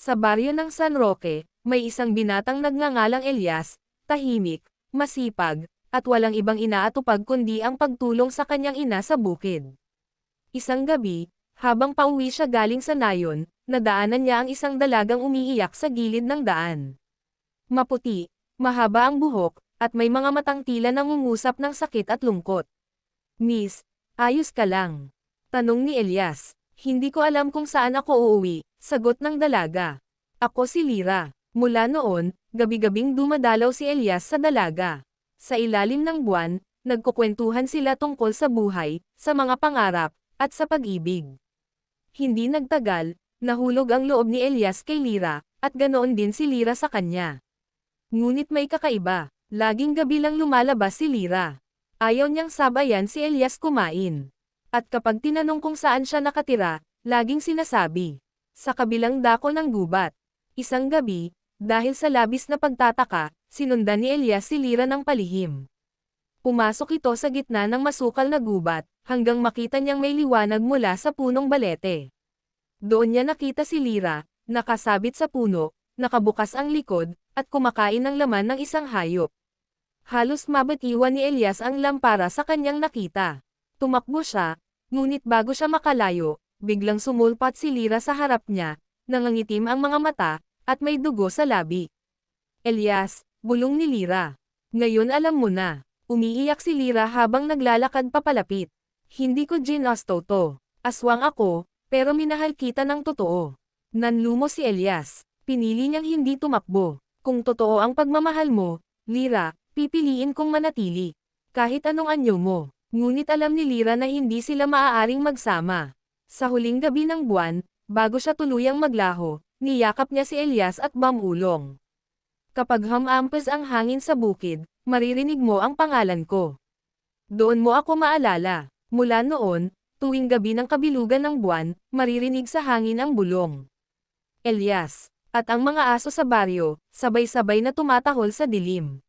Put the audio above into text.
Sa baryo ng San Roque, may isang binatang nagngangalang Elias, tahimik, masipag, at walang ibang inaatupag kundi ang pagtulong sa kanyang ina sa bukid. Isang gabi, habang pauwi siya galing sa nayon, nadaanan niya ang isang dalagang umiiyak sa gilid ng daan. Maputi, mahaba ang buhok, at may mga matang tila nangungusap ng sakit at lungkot. Miss, ayos ka lang. Tanong ni Elias. Hindi ko alam kung saan ako uuwi, sagot ng dalaga. Ako si Lira. Mula noon, gabi-gabing dumadalaw si Elias sa dalaga. Sa ilalim ng buwan, nagkukwentuhan sila tungkol sa buhay, sa mga pangarap, at sa pag-ibig. Hindi nagtagal, nahulog ang loob ni Elias kay Lira, at ganoon din si Lira sa kanya. Ngunit may kakaiba, laging gabi lang lumalabas si Lira. Ayaw niyang sabayan si Elias kumain. At kapag tinanong kung saan siya nakatira, laging sinasabi, sa kabilang dako ng gubat. Isang gabi, dahil sa labis na pagtataka, sinundan ni Elias si Lira ng palihim. Pumasok ito sa gitna ng masukal na gubat, hanggang makita niyang may liwanag mula sa punong balete. Doon niya nakita si Lira, nakasabit sa puno, nakabukas ang likod, at kumakain ng laman ng isang hayop. Halos mabatiwan ni Elias ang lampara sa kanyang nakita. Tumakbo siya, ngunit bago siya makalayo, biglang sumulpat si Lira sa harap niya, nangangitim ang mga mata, at may dugo sa labi. Elias, bulong ni Lira. Ngayon alam mo na. Umiiyak si Lira habang naglalakad papalapit. Hindi ko ginasto to. Aswang ako, pero minahal kita ng totoo. Nanlumo si Elias. Pinili niyang hindi tumakbo. Kung totoo ang pagmamahal mo, Lira, pipiliin kong manatili. Kahit anong anyo mo. Ngunit alam ni Lira na hindi sila maaaring magsama. Sa huling gabi ng buwan, bago siya tuluyang maglaho, niyakap niya si Elias at mamulong. Kapag hamampes ang hangin sa bukid, maririnig mo ang pangalan ko. Doon mo ako maalala. Mula noon, tuwing gabi ng kabilugan ng buwan, maririnig sa hangin ang bulong. Elias, at ang mga aso sa baryo, sabay-sabay na tumatahol sa dilim.